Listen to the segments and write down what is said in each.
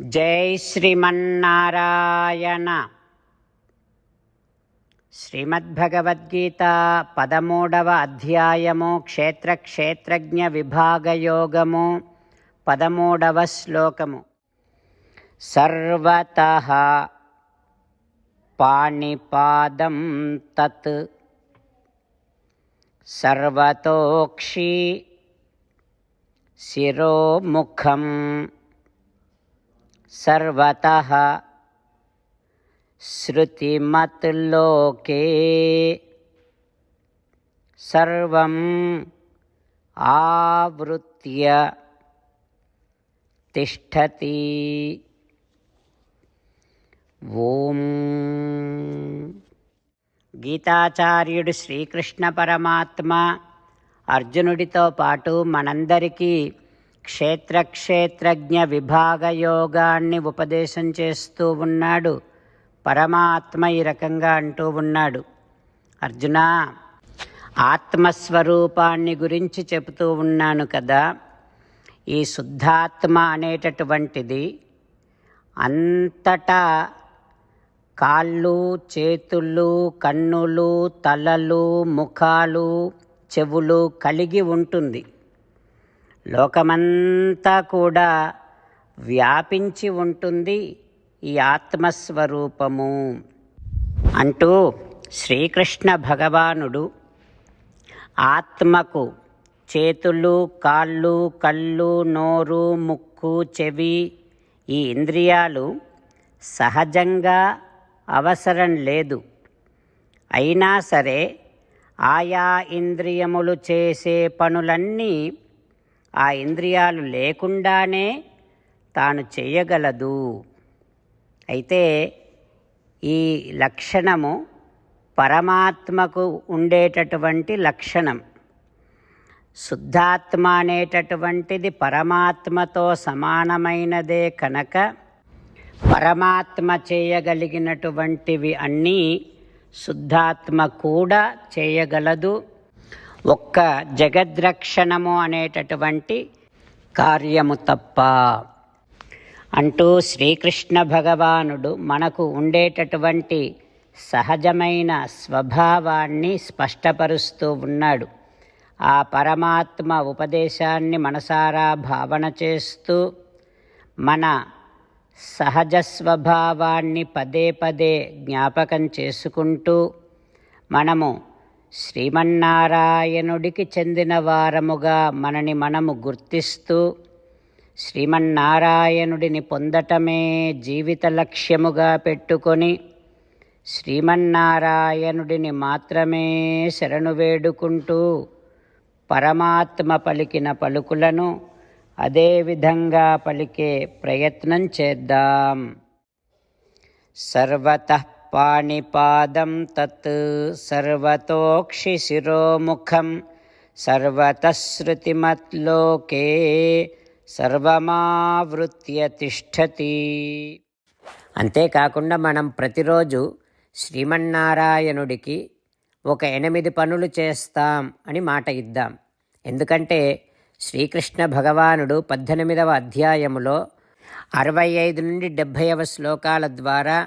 జై శ్రీమన్నారాయణ. శ్రీమద్భగవద్గీత పదమూడవ అధ్యాయము క్షేత్రక్షేత్రజ్ఞ విభాగయోగము పదమూడవ శ్లోకము. సర్వత పాణిపాదం తత్. సర్వతోక్షి శిరోముఖం. सर्वतः श्रुतिमत्लोके सर्वम् आवृत्य तिष्ठति ఓం గీతాచార్యుడు శ్రీకృష్ణ పరమాత్మ అర్జునుడితో పాటు మనందరికీ క్షేత్ర క్షేత్రజ్ఞ విభాగ యోగాన్ని ఉపదేశం చేస్తూ ఉన్నాడు. పరమాత్మ ఈ రకంగా అంటూ ఉన్నాడు. అర్జున ఆత్మస్వరూపాన్ని గురించి చెబుతూ ఉన్నాను కదా. ఈ శుద్ధాత్మ అనేటటువంటిది అంతటా కాళ్ళు చేతులు కన్నులు తలలు ముఖాలు చెవులు కలిగి ఉంటుంది. లోకమంతా కూడా వ్యాపించి ఉంటుంది ఈ ఆత్మస్వరూపము. అంటూ శ్రీకృష్ణ భగవానుడు ఆత్మకు చేతులు కాళ్ళు కళ్ళు నోరు ముక్కు చెవి ఈ ఇంద్రియాలు సహజంగా అవసరం లేదు. అయినా సరే ఆయా ఇంద్రియములు చేసే పనులన్నీ ఆ ఇంద్రియాలు లేకుండానే తాను చేయగలదు. అయితే ఈ లక్షణము పరమాత్మకు ఉండేటటువంటి లక్షణం. శుద్ధాత్మ అనేటటువంటిది పరమాత్మతో సమానమైనదే కనుక పరమాత్మ చేయగలిగినటువంటివి అన్నీ శుద్ధాత్మ కూడా చేయగలదు. ఒక్క జగద్రక్షణము అనేటటువంటి కార్యము తప్ప. అంటూ శ్రీకృష్ణ భగవానుడు మనకు ఉండేటటువంటి సహజమైన స్వభావాన్ని స్పష్టపరుస్తూ ఉన్నాడు. ఆ పరమాత్మ ఉపదేశాన్ని మనసారా భావన చేస్తూ మన సహజ స్వభావాన్ని పదే పదే జ్ఞాపకం చేసుకుంటూ మనము శ్రీమన్నారాయణుడికి చెందిన వారముగా మనని మనము గుర్తిస్తూ శ్రీమన్నారాయణుడిని పొందటమే జీవిత లక్ష్యముగా పెట్టుకొని శ్రీమన్నారాయణుడిని మాత్రమే శరణు వేడుకుంటూ పరమాత్మ పలికిన పలుకులను అదేవిధంగా పలికే ప్రయత్నం చేద్దాం. సర్వత పాణిపాదం తత్ సర్వతోక్షిశిరోముఖం సర్వతశ్రుతిమత్లోకే సర్వమావృత్య తిష్టతి అంతేకాకుండా మనం ప్రతిరోజు శ్రీమన్నారాయణుడికి ఒక ఎనిమిది పనులు చేస్తాం అని మాట ఇద్దాం. ఎందుకంటే శ్రీకృష్ణ భగవానుడు పద్దెనిమిదవ అధ్యాయములో అరవై ఐదు నుండి డెబ్భైవ శ్లోకాల ద్వారా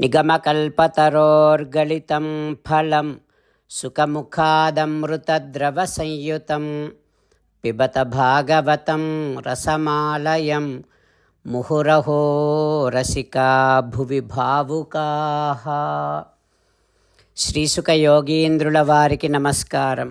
నిగమకల్పతరోర్గలితం ఫలం సుఖముఖాదమృతద్రవసంయుతం పిబత భాగవతం రసమాలయం ముహురహో రసికా భువి భావుకా శ్రీసుఖ యోగీంద్రుల వారికి నమస్కారం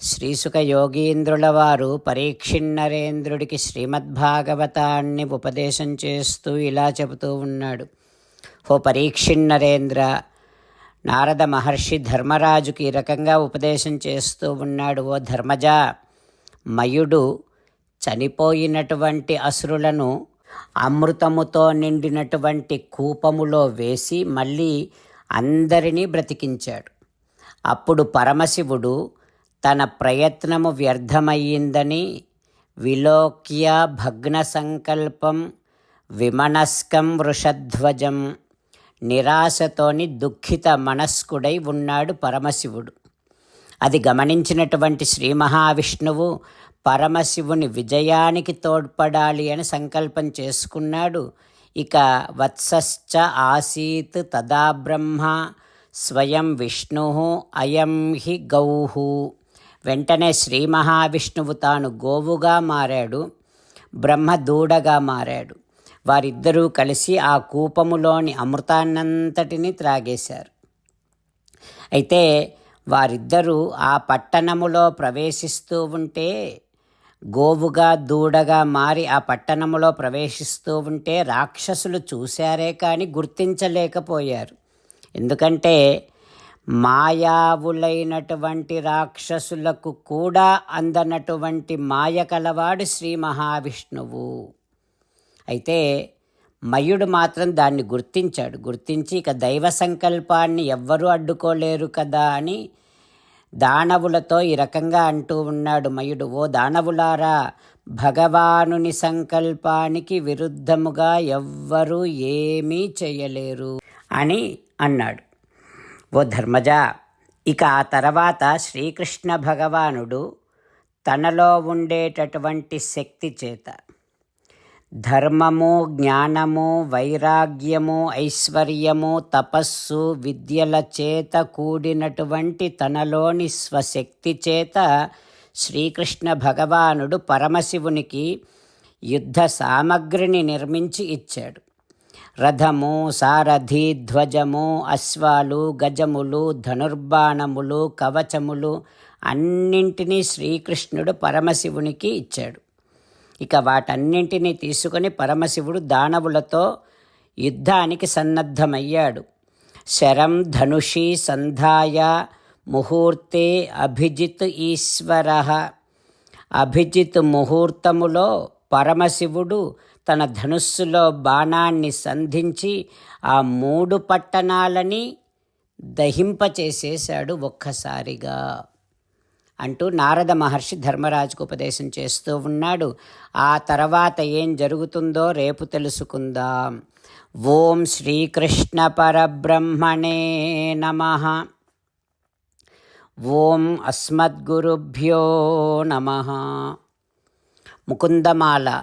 శ్రీసుక యోగీంద్రుల వారు పరీక్షిన్నరేంద్రుడికి శ్రీమద్భాగవతాన్ని ఉపదేశం చేస్తూ ఇలా చెబుతూ ఉన్నాడు. ఓ పరీక్షిన్నరేంద్ర! నారద మహర్షి ధర్మరాజుకి ఈ రకంగా ఉపదేశం చేస్తూ ఉన్నాడు. ఓ ధర్మజ! మయుడు చనిపోయినటువంటి అసురులను అమృతముతో నిండినటువంటి కూపములో వేసి మళ్ళీ అందరినీ బ్రతికించాడు. అప్పుడు పరమశివుడు తన ప్రయత్నము వ్యర్థమయ్యిందని విలోక్య భగ్న సంకల్పం విమనస్కం వృషధ్వజం నిరాశతోని దుఃఖిత మనస్కుడై ఉన్నాడు పరమశివుడు. అది గమనించినటువంటి శ్రీ మహావిష్ణువు పరమశివుని విజయానికి తోడ్పడాలి అని సంకల్పం చేసుకున్నాడు. ఇక వత్సశ్చ ఆసీత్ తదా బ్రహ్మ స్వయం విష్ణు అయం హి గౌహు వెంటనే శ్రీ మహావిష్ణువు తాను గోవుగా మారాడు బ్రహ్మ దూడగా మారాడు. వారిద్దరూ కలిసి ఆ కూపములోని అమృతాన్నంతటిని త్రాగేశారు. అయితే వారిద్దరూ ఆ పట్టణములో ప్రవేశిస్తూ ఉంటే గోవుగా దూడగా మారి ఆ పట్టణములో ప్రవేశిస్తూ ఉంటే రాక్షసులు చూశారే కానీ గుర్తించలేకపోయారు. ఎందుకంటే మాయావులైనటువంటి రాక్షసులకు కూడా అందనటువంటి మాయ కలవాడు శ్రీ మహావిష్ణువు. అయితే మయుడు మాత్రం దాన్ని గుర్తించాడు. గుర్తించి ఇక దైవ సంకల్పాన్ని ఎవ్వరూ అడ్డుకోలేరు కదా అని దానవులతో ఈ రకంగా అంటూ ఉన్నాడు మయుడు. ఓ దానవులారా భగవానుని సంకల్పానికి విరుద్ధముగా ఎవ్వరూ ఏమీ చేయలేరు అని అన్నాడు. ఓ ధర్మజ! ఇక ఆ తర్వాత శ్రీకృష్ణ భగవానుడు తనలో ఉండేటటువంటి శక్తి చేత ధర్మము జ్ఞానము వైరాగ్యము ఐశ్వర్యము తపస్సు విద్యల చేత కూడినటువంటి తనలోని స్వశక్తి చేత శ్రీకృష్ణ భగవానుడు పరమశివునికి యుద్ధ సామగ్రిని నిర్మించి ఇచ్చాడు. రథము సారథి ధ్వజము అశ్వాలు గజములు ధనుర్బాణములు కవచములు అన్నింటినీ శ్రీకృష్ణుడు పరమశివునికి ఇచ్చాడు. ఇక వాటన్నింటినీ తీసుకొని పరమశివుడు దానవులతో యుద్ధానికి సన్నద్ధమయ్యాడు. శరం ధనుషి సంధాయ ముహూర్తే అభిజిత్ ఈశ్వర. అభిజిత్ ముహూర్తములో పరమశివుడు తన ధనుస్సులో బాణాన్ని సంధించి ఆ మూడు పట్టణాలని దహింపచేసేశాడు ఒక్కసారిగా. అంటూ నారద మహర్షి ధర్మరాజుకు ఉపదేశం చేస్తూ ఉన్నాడు. ఆ తర్వాత ఏం జరుగుతుందో రేపు తెలుసుకుందాం. ఓం శ్రీకృష్ణ పరబ్రహ్మణే నమ. ఓం అస్మద్గురుభ్యో నమ. ముకుందమాల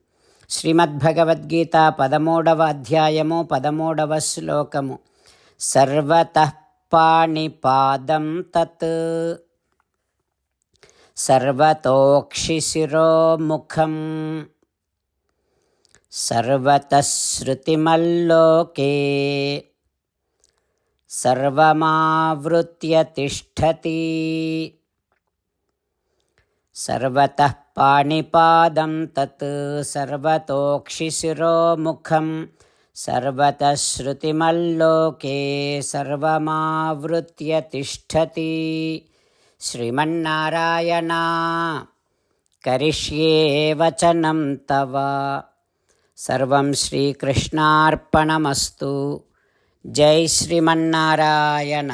శ్రీమద్భగవద్గీత పదమూడవ అధ్యాయము పదమూడవ శ్లోకము. సర్వత పాణిపాదం తత్. సర్వతోక్షిశిరోముఖం. సర్వతశ్రుతిమల్లోకే. సర్వమావృత్య తిష్టతి సర్వతః पाणिपादं तत् सर्वतोक्षिशिरोमुखं सर्वतः श्रुतिमल्लोके सर्वमावृत्य तिष्ठति श्रीमन्नारायणा करिष्ये वचनं तव सर्वं श्रीकृष्णार्पणमस्तु जय श्रीमन्नारायण